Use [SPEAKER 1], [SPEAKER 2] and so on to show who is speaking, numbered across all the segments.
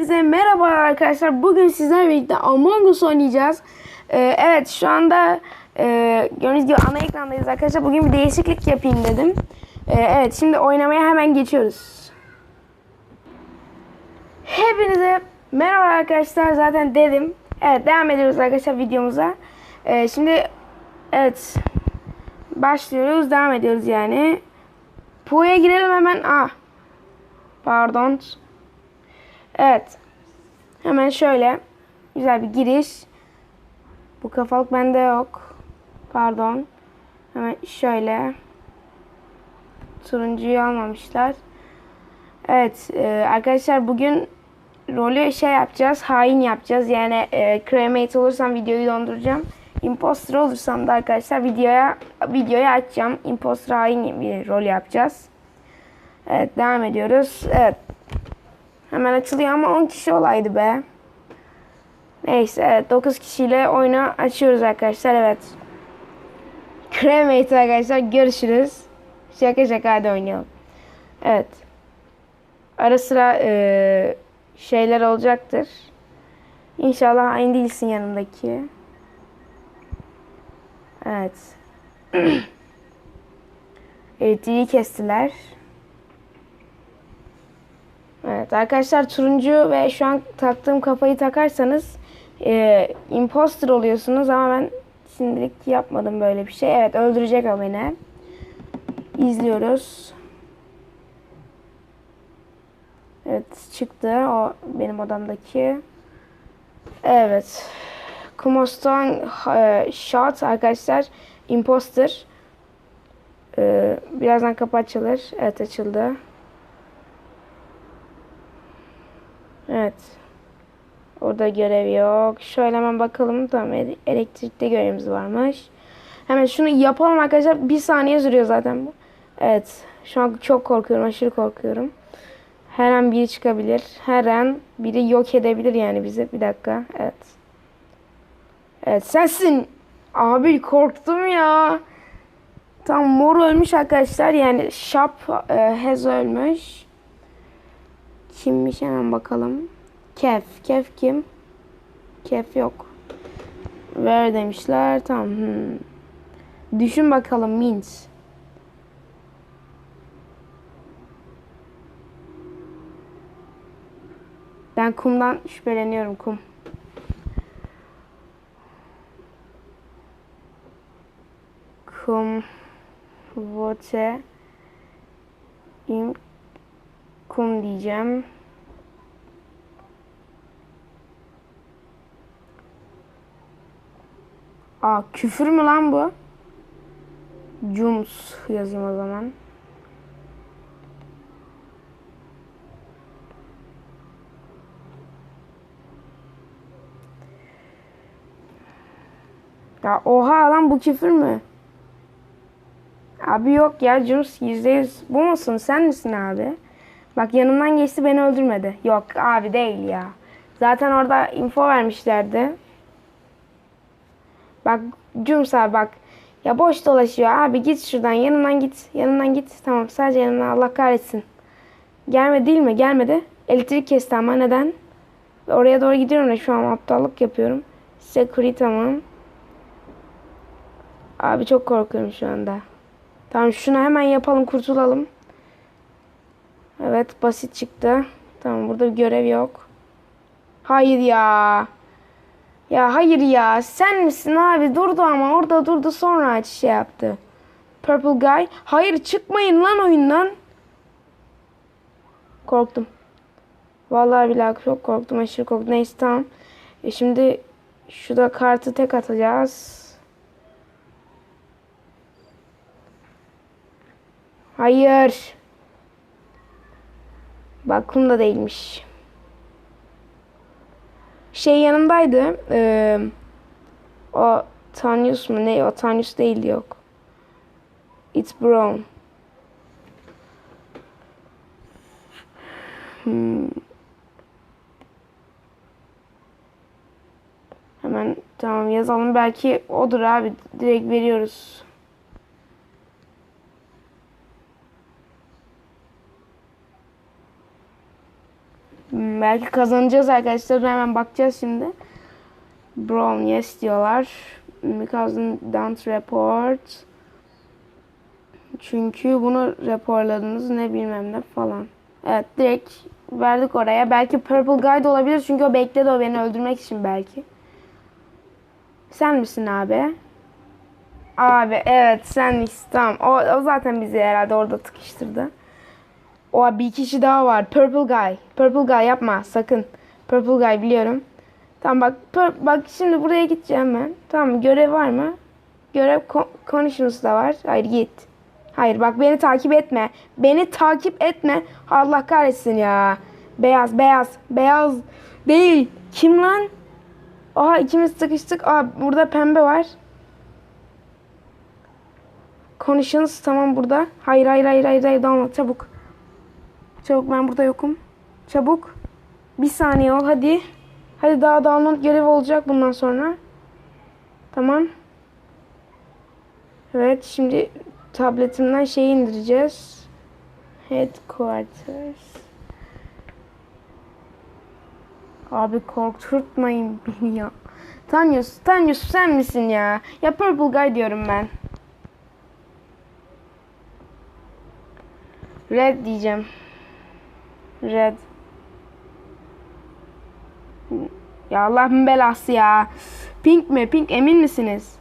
[SPEAKER 1] Hepinize merhaba arkadaşlar. Bugün sizlerle birlikte Among Us oynayacağız. Ee, evet şu anda e, gördüğünüz gibi ana ekrandayız arkadaşlar. Bugün bir değişiklik yapayım dedim. Ee, evet şimdi oynamaya hemen geçiyoruz. Hepinize merhaba arkadaşlar. Zaten dedim. Evet devam ediyoruz arkadaşlar videomuza. Ee, şimdi evet başlıyoruz. Devam ediyoruz yani. Pu'ya girelim hemen. Ah. Pardon. Evet. Hemen şöyle. Güzel bir giriş. Bu kafalık bende yok. Pardon. Hemen şöyle. Turuncuyu almamışlar. Evet. e, arkadaşlar bugün rolü şey yapacağız. Hain yapacağız. Yani e, cremate olursam videoyu donduracağım. Imposter olursam da arkadaşlar videoya videoyu açacağım. Imposter hain bir rol yapacağız. Evet devam ediyoruz. Evet. Hemen açılıyor ama 10 kişi olaydı be. Neyse evet 9 kişiyle oyunu açıyoruz arkadaşlar evet. Cremate arkadaşlar görüşürüz. Şaka şaka hadi oynayalım. Evet. Ara sıra eee, şeyler olacaktır. İnşallah aynı değilsin yanındaki. Evet. Elektriği kestiler. Evet arkadaşlar turuncu ve şu an taktığım kafayı takarsanız e, imposter oluyorsunuz ama ben şimdilik yapmadım böyle bir şey. Evet öldürecek o beni. İzliyoruz. Evet çıktı o benim odamdaki. Evet. Kumostan e, shot arkadaşlar imposter. E, birazdan kapı açılır. Evet açıldı. Evet. Orada görev yok. Şöyle hemen bakalım. Tamam ele- elektrikte görevimiz varmış. Hemen şunu yapalım arkadaşlar. Bir saniye sürüyor zaten bu. Evet. Şu an çok korkuyorum. Aşırı korkuyorum. Her an biri çıkabilir. Her an biri yok edebilir yani bizi. Bir dakika. Evet. Evet sensin. Abi korktum ya. Tam mor ölmüş arkadaşlar. Yani Shop e, Hez ölmüş. Kimmiş hemen bakalım. Kef. Kef kim? Kef yok. Ver demişler. Tamam. Hmm. Düşün bakalım Mint. Ben kumdan şüpheleniyorum kum. Kum. Vote. im kum diyeceğim. Aa küfür mü lan bu? Cums yazayım o zaman. Ya oha lan bu küfür mü? Abi yok ya yüzde yüz bu musun sen misin abi? Bak yanımdan geçti beni öldürmedi. Yok abi değil ya. Zaten orada info vermişlerdi. Bak Cums abi bak. Ya boş dolaşıyor abi git şuradan yanından git. Yanından git. Tamam sadece yanından Allah kahretsin. Gelmedi değil mi? Gelmedi. Elektrik kesti ama neden? Oraya doğru gidiyorum da şu an aptallık yapıyorum. Security tamam. Abi çok korkuyorum şu anda. Tamam şunu hemen yapalım kurtulalım. Evet basit çıktı. Tamam burada bir görev yok. Hayır ya. Ya hayır ya. Sen misin abi? Durdu ama orada durdu sonra aç şey yaptı. Purple Guy. Hayır çıkmayın lan oyundan. Korktum. Vallahi billahi çok korktum. Aşırı korktum. Neyse tamam. E şimdi şurada kartı tek atacağız. Hayır. Baklım da değilmiş. Şey yanımdaydı. Ee, o Tanyus mu ne? O Tanyus değil yok. It's brown. Hmm. Hemen tamam yazalım. Belki odur abi. Direkt veriyoruz. Belki kazanacağız arkadaşlar. Hemen bakacağız şimdi. Brown yes diyorlar. Because don't report. Çünkü bunu raporladınız ne bilmem ne falan. Evet direkt verdik oraya. Belki Purple Guy da olabilir çünkü o bekledi o beni öldürmek için belki. Sen misin abi? Abi evet sen misin tamam. O, o zaten bizi herhalde orada tıkıştırdı. O bir kişi daha var. Purple Guy. Purple Guy yapma sakın. Purple Guy biliyorum. Tamam bak bak şimdi buraya gideceğim ben. Tamam görev var mı? Görev co- Conditions da var. Hayır git. Hayır bak beni takip etme. Beni takip etme. Allah kahretsin ya. Beyaz beyaz beyaz değil. Kim lan? Aha ikimiz sıkıştık. Aa burada pembe var. Conditions tamam burada. Hayır hayır hayır hayır hayır download çabuk. Çabuk ben burada yokum. Çabuk. Bir saniye ol hadi. Hadi daha download görevi olacak bundan sonra. Tamam. Evet şimdi tabletimden şeyi indireceğiz. Headquarters. Abi korkturtmayın beni ya. Tanyus, Tanyus sen misin ya? Ya Purple Guy diyorum ben. Red diyeceğim. Red. Ya Allah'ın belası ya. Pink mi? Pink emin misiniz?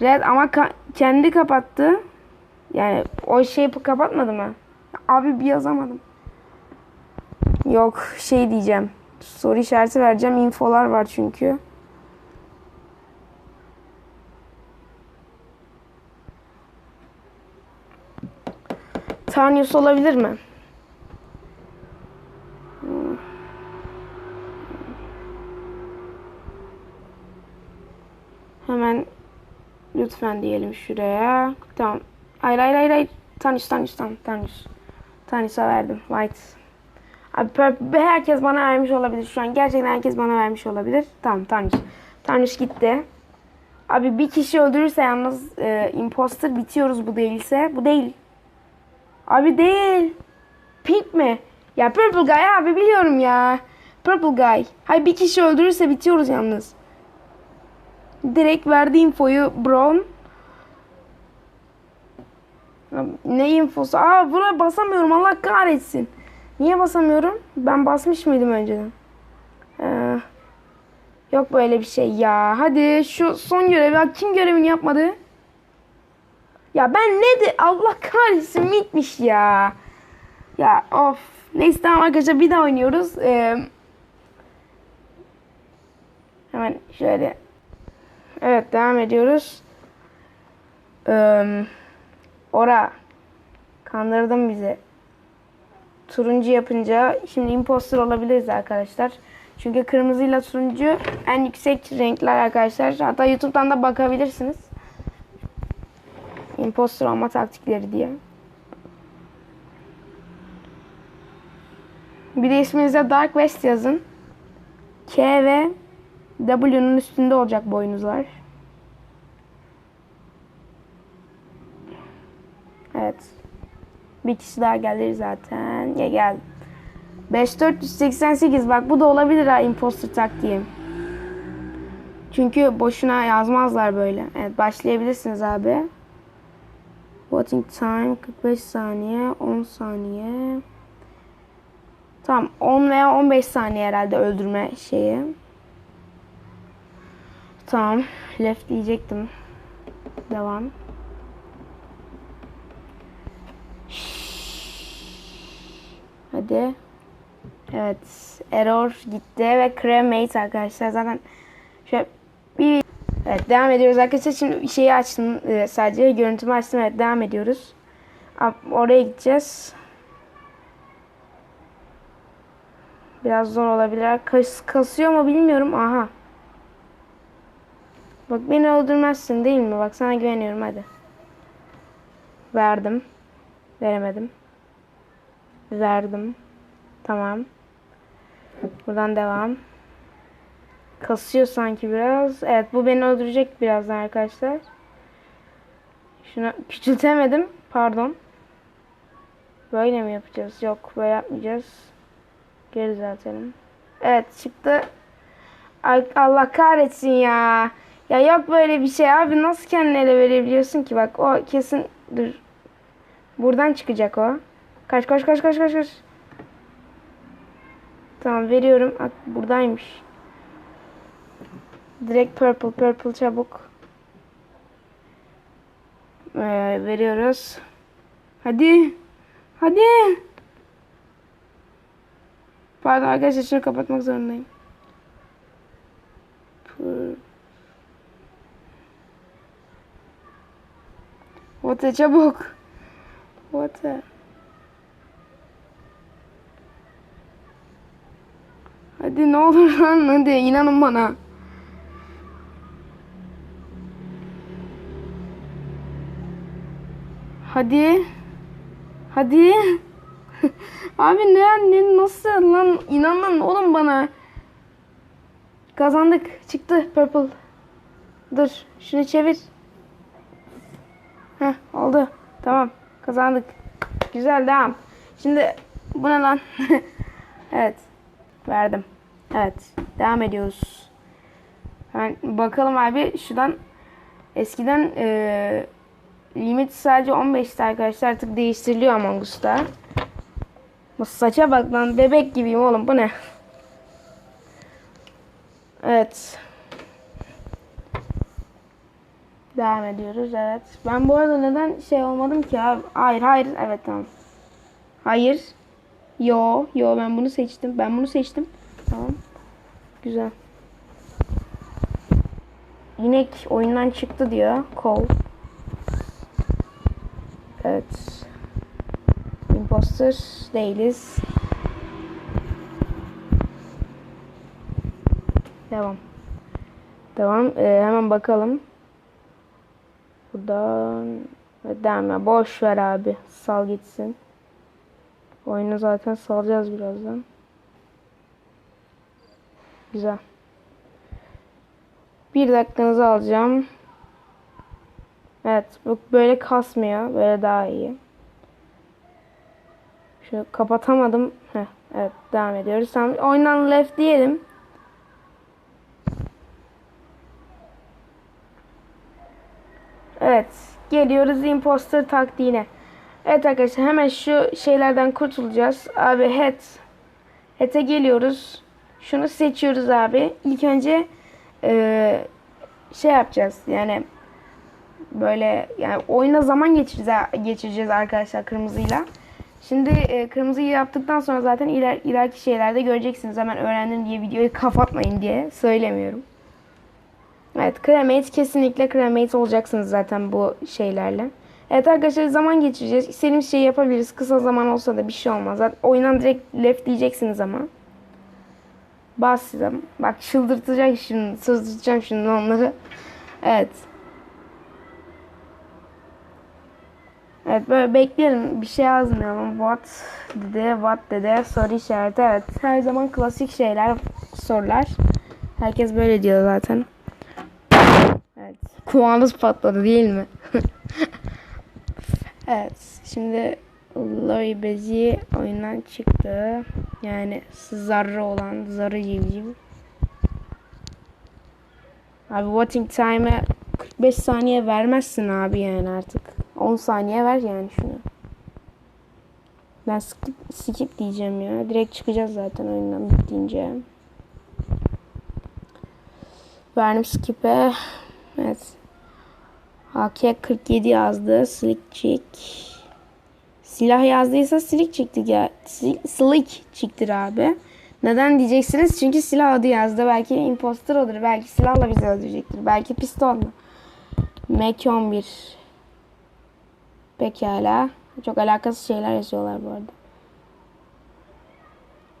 [SPEAKER 1] Red ama ka- kendi kapattı. Yani o şeyi kapatmadı mı? Abi bir yazamadım. Yok şey diyeceğim. Soru işareti vereceğim. Infolar var çünkü. Tanyus olabilir mi? Hemen lütfen diyelim şuraya. Tamam. Hayır hayır hayır hayır. Tanyus Tanyus tamam Tanyus. Tanyus'a verdim. White. Abi purple, herkes bana vermiş olabilir şu an. Gerçekten herkes bana vermiş olabilir. Tamam Tanyus. Tanyus gitti. Abi bir kişi öldürürse yalnız e, imposter bitiyoruz bu değilse. Bu değil. Abi değil. Pink mi? Ya Purple Guy abi biliyorum ya. Purple Guy. Hay bir kişi öldürürse bitiyoruz yalnız. Direkt verdi infoyu Brown. Ne infosu? Aa buna basamıyorum Allah kahretsin. Niye basamıyorum? Ben basmış mıydım önceden? Ee, yok böyle bir şey ya. Hadi şu son görevi. Kim görevini yapmadı? Ya ben ne de Allah kahretsin bitmiş ya. Ya of. Neyse tamam arkadaşlar bir daha oynuyoruz. Ee, hemen şöyle. Evet devam ediyoruz. Ee, ora. Kandırdın bizi. Turuncu yapınca şimdi imposter olabiliriz arkadaşlar. Çünkü kırmızıyla turuncu en yüksek renkler arkadaşlar. Hatta YouTube'dan da bakabilirsiniz. Imposter olma taktikleri diye. Bir de isminize Dark West yazın. K ve W'nun üstünde olacak boynuzlar. Evet. Bir kişi daha gelir zaten. Ya gel. 5488 bak bu da olabilir ha imposter taktiği. Çünkü boşuna yazmazlar böyle. Evet başlayabilirsiniz abi. Voting time 45 saniye, 10 saniye. Tamam 10 veya 15 saniye herhalde öldürme şeyi. Tamam. Left diyecektim. Devam. Hadi. Evet. Error gitti ve cremate arkadaşlar. Zaten şöyle bir Evet devam ediyoruz arkadaşlar. Şimdi şeyi açtım e, sadece görüntümü açtım. Evet devam ediyoruz. Oraya gideceğiz. Biraz zor olabilir. Kas, kasıyor mu bilmiyorum. Aha. Bak beni öldürmezsin değil mi? Bak sana güveniyorum hadi. Verdim. Veremedim. Verdim. Tamam. Buradan devam. Kasıyor sanki biraz. Evet bu beni öldürecek birazdan arkadaşlar. Şunu küçültemedim. Pardon. Böyle mi yapacağız? Yok böyle yapmayacağız. Geri düzeltelim. Evet çıktı. Ay, Allah kahretsin ya. Ya yok böyle bir şey abi. Nasıl kendini ele verebiliyorsun ki? Bak o kesin dur. Buradan çıkacak o. Kaç kaç kaç kaç kaç kaç. Tamam veriyorum. Bak buradaymış. Direkt purple purple çabuk. Ee, veriyoruz. Hadi. Hadi. Pardon arkadaşlar şunu kapatmak zorundayım. Pur- Wata çabuk. Wata. Hadi ne olur lan hadi inanın bana. Hadi. Hadi. Abi ne, ne nasıl lan inanın oğlum bana. Kazandık. Çıktı purple. Dur şunu çevir. Heh oldu. Tamam kazandık. Güzel devam. Şimdi bu lan? evet. Verdim. Evet. Devam ediyoruz. Hemen bakalım abi şuradan eskiden eee limit sadece 15'ti arkadaşlar. Artık değiştiriliyor Among Us'ta. Saça bak lan bebek gibiyim oğlum bu ne? Evet. Devam ediyoruz evet. Ben bu arada neden şey olmadım ki abi? Hayır hayır evet tamam. Hayır. Yo yo ben bunu seçtim. Ben bunu seçtim. Tamam. Güzel. İnek oyundan çıktı diyor. Kol. Evet. Imposter değiliz. Devam. Devam. Ee, hemen bakalım. Buradan devam ya. Boş ver abi. Sal gitsin. Oyunu zaten salacağız birazdan. Güzel. Bir dakikanızı alacağım. Evet. Bu böyle kasmıyor. Böyle daha iyi. Şunu kapatamadım. Heh, evet. Devam ediyoruz. Tamam. Oyundan left diyelim. Evet. Geliyoruz imposter taktiğine. Evet arkadaşlar hemen şu şeylerden kurtulacağız. Abi head. Head'e geliyoruz. Şunu seçiyoruz abi. İlk önce eee, şey yapacağız. Yani böyle yani oyuna zaman geçireceğiz, geçireceğiz arkadaşlar kırmızıyla. Şimdi e, kırmızıyı yaptıktan sonra zaten iler, ileriki şeylerde göreceksiniz. Hemen öğrendim diye videoyu kapatmayın diye söylemiyorum. Evet cremate kesinlikle cremate olacaksınız zaten bu şeylerle. Evet arkadaşlar zaman geçireceğiz. İstediğimiz şeyi yapabiliriz. Kısa zaman olsa da bir şey olmaz. Zaten oyundan direkt left diyeceksiniz ama. Bastım. Bak çıldırtacak şimdi. Sızdıracağım şimdi onları. Evet. Evet böyle bekleyelim. Bir şey yazmayalım. What dedi, what dedi, soru işareti. Evet her zaman klasik şeyler, sorular. Herkes böyle diyor zaten. Evet. Kulağınız patladı değil mi? evet. Şimdi Lori Bezi oyundan çıktı. Yani zarra olan zarı civciv. Abi voting time'e 45 saniye vermezsin abi yani artık. 10 saniye ver yani şunu. Ben skip, skip diyeceğim ya. Direkt çıkacağız zaten oyundan bittiğince. Verdim skip'e. Evet. AK 47 yazdı. Slick chick. Silah yazdıysa slick çıktı ya. Slick çıktır abi. Neden diyeceksiniz? Çünkü silah adı yazdı. Belki imposter olur. Belki silahla bizi öldürecektir. Belki pistolla. Mac 11. Pekala. Çok alakasız şeyler yazıyorlar bu arada.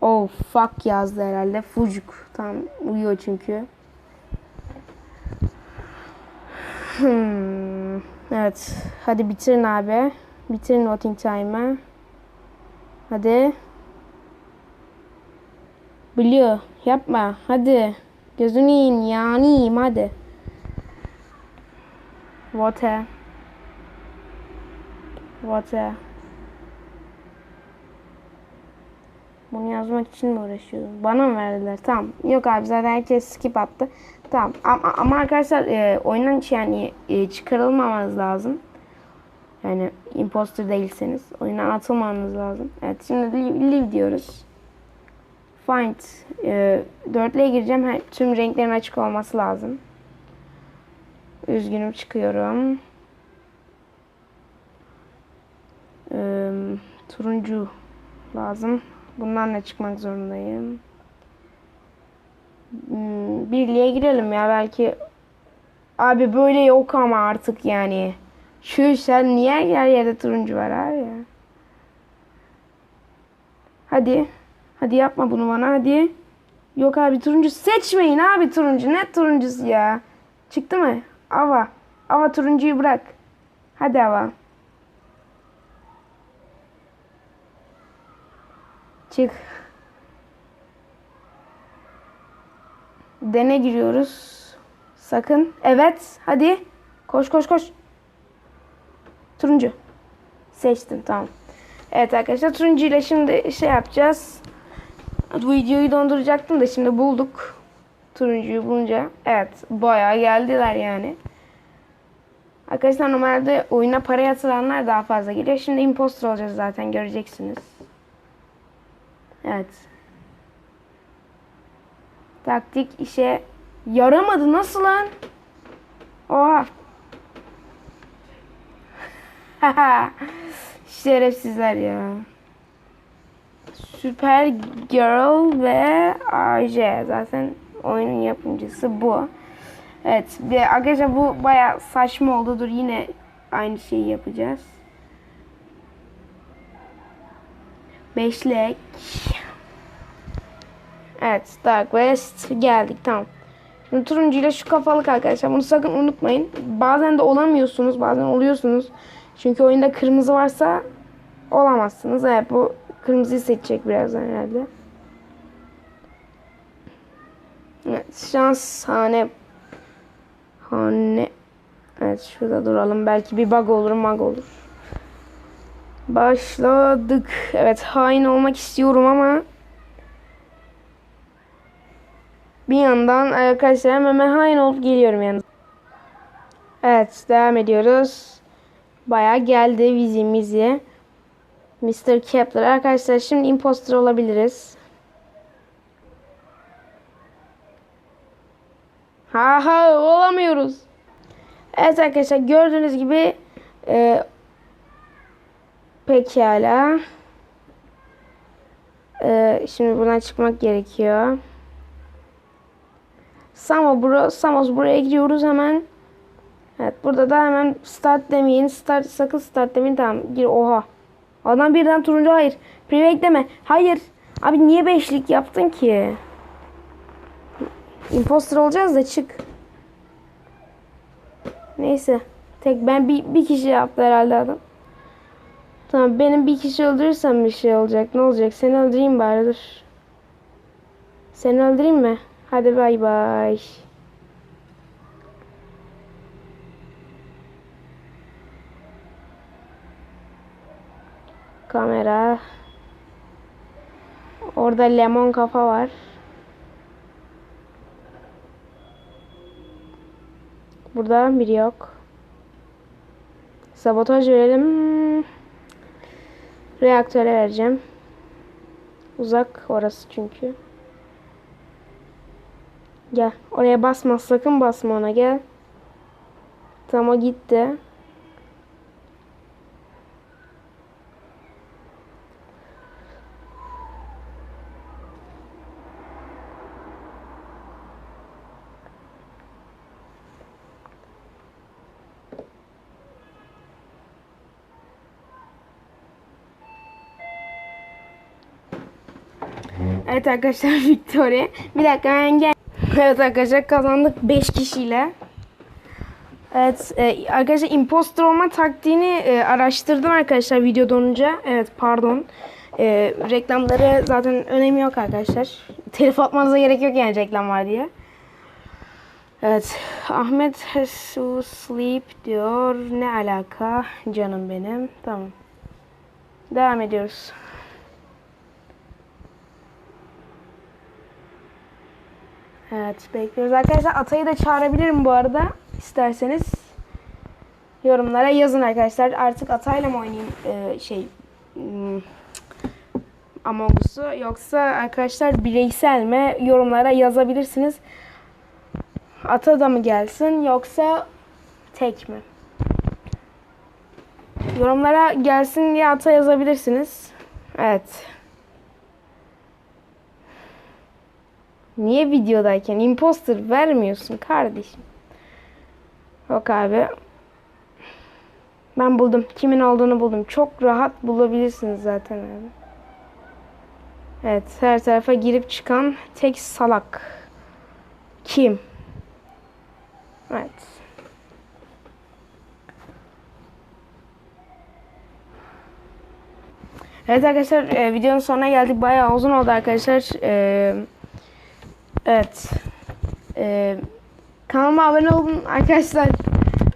[SPEAKER 1] Oh fuck yazdı herhalde. Fucuk. Tam uyuyor çünkü. Hmm. Evet. Hadi bitirin abi. Bitirin voting time'ı. Hadi. Biliyor. Yapma. Hadi. Gözünü yiyin. Yani hadi. Water. Water. Bunu yazmak için mi uğraşıyordum? Bana mı verdiler? Tamam. Yok abi zaten herkes skip attı. Tamam. Ama, ama arkadaşlar e, oyundan yani e, çıkarılmamanız lazım. Yani imposter değilseniz oyundan atılmamanız lazım. Evet şimdi live diyoruz. Find. E, gireceğim. Tüm renklerin açık olması lazım. Üzgünüm çıkıyorum. Ee, turuncu lazım. Bundan da çıkmak zorundayım. Hmm, birliğe girelim ya belki. Abi böyle yok ama artık yani. Şu işler niye her yerde turuncu var abi ya. Hadi. Hadi yapma bunu bana hadi. Yok abi turuncu seçmeyin abi turuncu. Ne turuncusu ya. Çıktı mı? Ava. Ava turuncuyu bırak. Hadi Ava. Çık. Dene giriyoruz. Sakın. Evet. Hadi. Koş koş koş. Turuncu. Seçtim tamam. Evet arkadaşlar turuncu ile şimdi şey yapacağız. Bu videoyu donduracaktım da şimdi bulduk. Turuncuyu bulunca. Evet bayağı geldiler yani. Arkadaşlar normalde oyuna para yatıranlar daha fazla geliyor. Şimdi imposter olacağız zaten göreceksiniz. Evet. Taktik işe yaramadı. Nasıl lan? Oha. Şerefsizler ya. Süper Girl ve AJ zaten oyunun yapımcısı bu. Evet, bir arkadaşlar bu baya saçma oldu. Dur yine aynı şeyi yapacağız. Beşlek. Evet, Dark West geldik tamam. Şimdi turuncuyla şu kafalık arkadaşlar. Bunu sakın unutmayın. Bazen de olamıyorsunuz, bazen oluyorsunuz. Çünkü oyunda kırmızı varsa olamazsınız. Evet, bu kırmızıyı seçecek birazdan herhalde. Evet, şans hane hane Evet, şurada duralım. Belki bir bug olur, mag olur. Başladık. Evet, hain olmak istiyorum ama bir yandan arkadaşlar hemen hain olup geliyorum yani. Evet, devam ediyoruz. Bayağı geldi vizimizi. Mr. Kepler. Arkadaşlar şimdi imposter olabiliriz. Ha ha olamıyoruz. Evet arkadaşlar gördüğünüz gibi e, pekala. E, şimdi buradan çıkmak gerekiyor. Samo bro, Samos buraya gidiyoruz hemen. Evet burada da hemen start demeyin. Start sakın start demeyin. Tamam gir oha. Adam birden turuncu hayır. Private deme. Hayır. Abi niye beşlik yaptın ki? Imposter olacağız da çık. Neyse. Tek ben bir, bir kişi yaptı herhalde adam. Tamam benim bir kişi öldürürsem bir şey olacak. Ne olacak? Seni öldüreyim bari dur. Seni öldüreyim mi? Hadi bay bay. Kamera. Orada lemon kafa var. Burada biri yok. Sabotaj verelim. Reaktöre vereceğim. Uzak orası çünkü. Gel. Oraya basma. Sakın basma ona. Gel. Tamam o gitti. Evet arkadaşlar Victoria. Bir dakika ben gel. Evet arkadaşlar kazandık 5 kişiyle. Evet e, arkadaşlar imposter olma taktiğini e, araştırdım arkadaşlar video donunca. Evet pardon. E, reklamları zaten önemi yok arkadaşlar. Telif atmanıza gerek yok yani reklam var diye. Evet Ahmet has to sleep diyor. Ne alaka canım benim. Tamam. Devam ediyoruz. Evet bekliyoruz. Arkadaşlar Atay'ı da çağırabilirim bu arada isterseniz. Yorumlara yazın arkadaşlar. Artık Atay'la mı oynayayım ee, şey hmm, Among Us'u yoksa arkadaşlar bireysel mi yorumlara yazabilirsiniz. Ata da mı gelsin yoksa tek mi? Yorumlara gelsin diye ata yazabilirsiniz. Evet. Niye videodayken imposter vermiyorsun kardeşim? Yok abi. Ben buldum. Kimin olduğunu buldum. Çok rahat bulabilirsiniz zaten abi. Evet, her tarafa girip çıkan tek salak. Kim? Evet. Evet arkadaşlar e, videonun sonuna geldik. Bayağı uzun oldu arkadaşlar. E, evet. E, kanalıma abone olun arkadaşlar.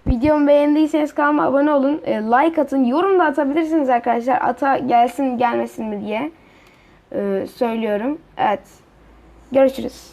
[SPEAKER 1] Videomu beğendiyseniz kanalıma abone olun. E, like atın. Yorum da atabilirsiniz arkadaşlar. Ata gelsin gelmesin mi diye. E, söylüyorum. Evet. Görüşürüz.